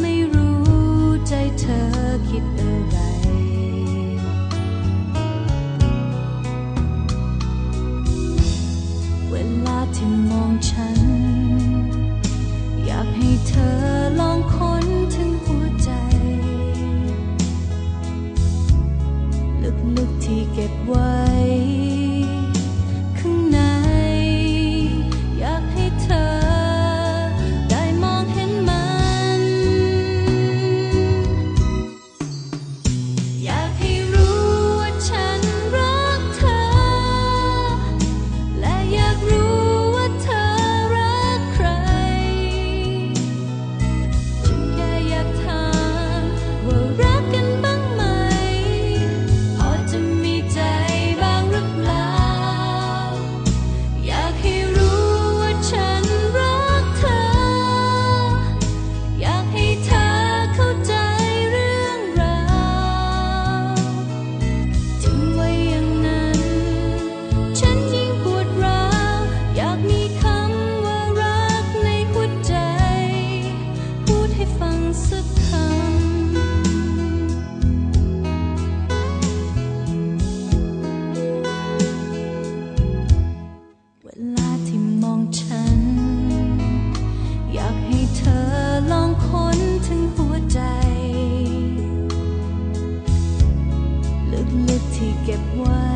ไม่รู้ใจเธอคิดอะไร เวลาที่มองฉัน ที่เก็บไว้